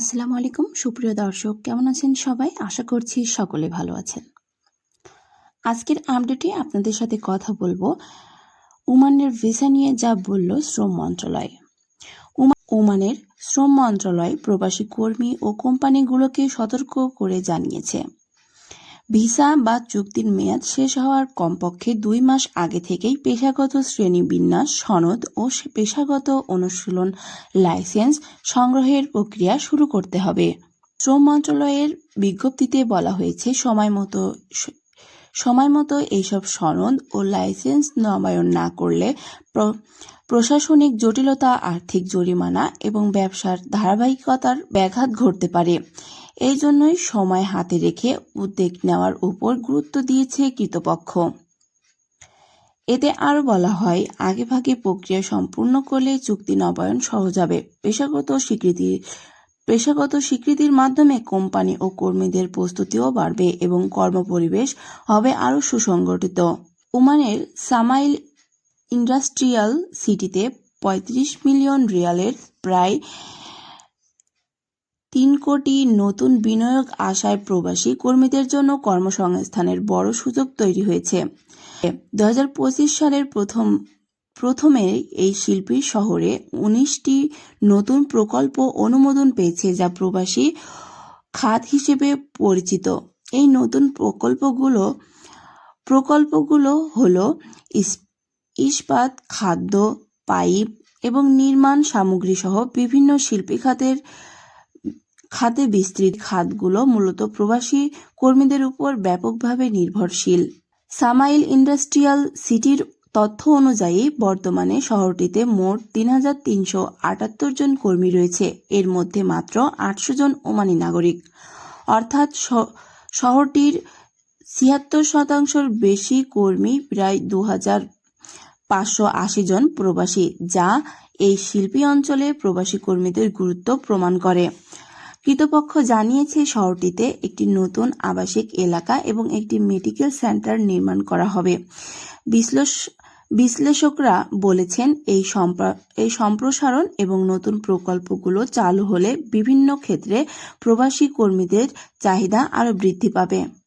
আসসালামু আলাইকুম, সুপ্রিয় দর্শক। কেমন আছেন সবাই? আশা করছি সকলে ভালো আছেন। আজকের আপডেটে আপনাদের সাথে কথা বলব উমানের ভিসা নিয়ে যা বলল শ্রম মন্ত্রণালয়। ওমা- ওমানের শ্রম মন্ত্রণালয় প্রবাসী কর্মী ও কোম্পানিগুলোকে সতর্ক করে জানিয়েছে। ভিসা বা চুক্তির মেয়াদ শেষ হওয়ার কমপক্ষে দুই মাস আগে থেকেই পেশাগত শ্রেণীবিন্যাস সনদ ও পেশাগত অনুশীলন লাইসেন্স সংগ্রহের প্রক্রিয়া শুরু করতে হবে। শ্রম মন্ত্রণালয়ের বিজ্ঞপ্তিতে বলা হয়েছে, সময় মতো সময় মতো এইসব সনদ ও লাইসেন্স নবায়ন না করলে প্রশাসনিক জটিলতা, আর্থিক জরিমানা এবং ব্যবসার ধারাবাহিকতার ব্যাঘাত ঘটতে পারে। এই জন্যই সময় হাতে রেখে উদ্যোগ নেওয়ার উপর গুরুত্ব দিয়েছে কৃতপক্ষ। এতে আরও বলা হয়, আগেভাগে প্রক্রিয়া সম্পূর্ণ করলে চুক্তি নবায়ন সহজ হবে। পেশাগত স্বীকৃতি, পেশাগত স্বীকৃতির মাধ্যমে কোম্পানি ও কর্মীদের প্রস্তুতিও বাড়বে এবং কর্মপরিবেশ হবে আরও সুসংগঠিত। ওমানের সামাইল ইন্ডাস্ট্রিয়াল সিটিতে পঁয়ত্রিশ মিলিয়ন রিয়ালের প্রায় তিন কোটি নতুন বিনিয়োগ আশায় প্রবাসী কর্মীদের জন্য কর্মসংস্থানের বড় সুযোগ তৈরি হয়েছে। দু হাজার পঁচিশ সালের প্রথম, প্রথমে এই শিল্পী শহরে উনিশটি নতুন প্রকল্প অনুমোদন পেয়েছে যা প্রবাসী খাত হিসেবে পরিচিত। এই নতুন প্রকল্পগুলো প্রকল্পগুলো হলো ইস- ইস্পাত, খাদ্য, পাইপ এবং নির্মাণ সামগ্রী সহ বিভিন্ন শিল্পী খাতের খাতে বিস্তৃত খাতগুলো মূলত প্রবাসী কর্মীদের উপর ব্যাপকভাবে নির্ভরশীল। সামাইল ইন্ডাস্ট্রিয়াল সিটির তথ্য অনুযায়ী বর্তমানে শহরটিতে মোট তিন হাজার তিনশো আটাত্তর জন কর্মী রয়েছে, এর মধ্যে মাত্র আটশো জন ওমানি নাগরিক। অর্থাৎ শহরটির ছিয়াত্তর শতাংশের বেশি কর্মী প্রায় দু হাজার পাঁচশো আশি জন প্রবাসী, যা এই শিল্পী অঞ্চলে প্রবাসী কর্মীদের গুরুত্ব প্রমাণ করে। কৃতপক্ষ জানিয়েছে শহরটিতে একটি নতুন আবাসিক এলাকা এবং একটি মেডিকেল সেন্টার নির্মাণ করা হবে। বিশ্লেষ- বিশ্লেষকরা বলেছেন, এই এই সম্প্রসারণ এবং নতুন প্রকল্পগুলো চালু হলে বিভিন্ন ক্ষেত্রে প্রবাসী কর্মীদের চাহিদা আরও বৃদ্ধি পাবে।